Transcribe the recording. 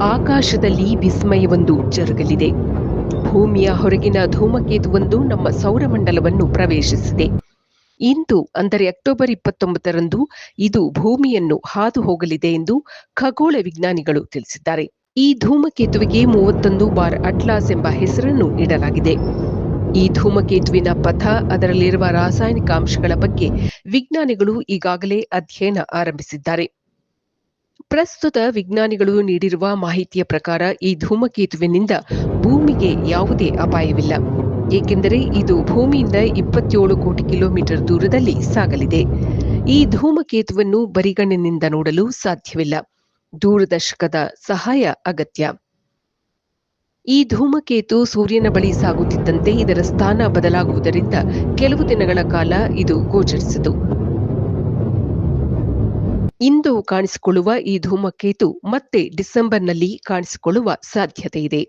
ಆಕಾಶದಲ್ಲಿ ವಿಸ್ಮಯವೊಂದು ಜರುಗಲಿದೆ. ಭೂಮಿಯ ಹೊರಗಿನ ಧೂಮಕೇತುವೊಂದು ನಮ್ಮ ಸೌರಮಂಡಲವನ್ನು ಪ್ರವೇಶಿಸಿದೆ. ಇಂದು, ಅಂದರೆ ಅಕ್ಟೋಬರ್ ಇಪ್ಪತ್ತೊಂಬತ್ತರಂದು, ಇದು ಭೂಮಿಯನ್ನು ಹಾದು ಹೋಗಲಿದೆ ಎಂದು ಖಗೋಳ ವಿಜ್ಞಾನಿಗಳು ತಿಳಿಸಿದ್ದಾರೆ. ಈ ಧೂಮಕೇತುವಿಗೆ ಮೂವತ್ತೊಂದು ಬಾರ್ ಅಟ್ಲಾಸ್ ಎಂಬ ಹೆಸರನ್ನು ನೀಡಲಾಗಿದೆ. ಈ ಧೂಮಕೇತುವಿನ ಪಥ, ಅದರಲ್ಲಿರುವ ರಾಸಾಯನಿಕ ಅಂಶಗಳ ಬಗ್ಗೆ ವಿಜ್ಞಾನಿಗಳು ಈಗಾಗಲೇ ಅಧ್ಯಯನ ಆರಂಭಿಸಿದ್ದಾರೆ. ಪ್ರಸ್ತುತ ವಿಜ್ಞಾನಿಗಳು ನೀಡಿರುವ ಮಾಹಿತಿಯ ಪ್ರಕಾರ ಈ ಧೂಮಕೇತುವಿನಿಂದ ಭೂಮಿಗೆ ಯಾವುದೇ ಅಪಾಯವಿಲ್ಲ. ಏಕೆಂದರೆ ಇದು ಭೂಮಿಯಿಂದ ಇಪ್ಪತ್ತೇಳು ಕೋಟಿ ಕಿಲೋಮೀಟರ್ ದೂರದಲ್ಲಿ ಸಾಗಲಿದೆ. ಈ ಧೂಮಕೇತುವನ್ನು ಬರಿಗಣ್ಣಿನಿಂದ ನೋಡಲು ಸಾಧ್ಯವಿಲ್ಲ. ದೂರದರ್ಶಕದ ಸಹಾಯ ಅಗತ್ಯ. ಈ ಧೂಮಕೇತು ಸೂರ್ಯನ ಬಳಿ ಸಾಗುತ್ತಿದ್ದಂತೆ ಇದರ ಸ್ಥಾನ ಬದಲಾಗುವುದರಿಂದ ಕೆಲವು ದಿನಗಳ ಕಾಲ ಇದು ಗೋಚರಿಸಿತು. ಇಂದು ಕಾಣಿಸಿಕೊಳ್ಳುವ ಈ ಧೂಮಕೇತು ಮತ್ತೆ ಡಿಸೆಂಬರ್ನಲ್ಲಿ ಕಾಣಿಸಿಕೊಳ್ಳುವ ಸಾಧ್ಯತೆ ಇದೆ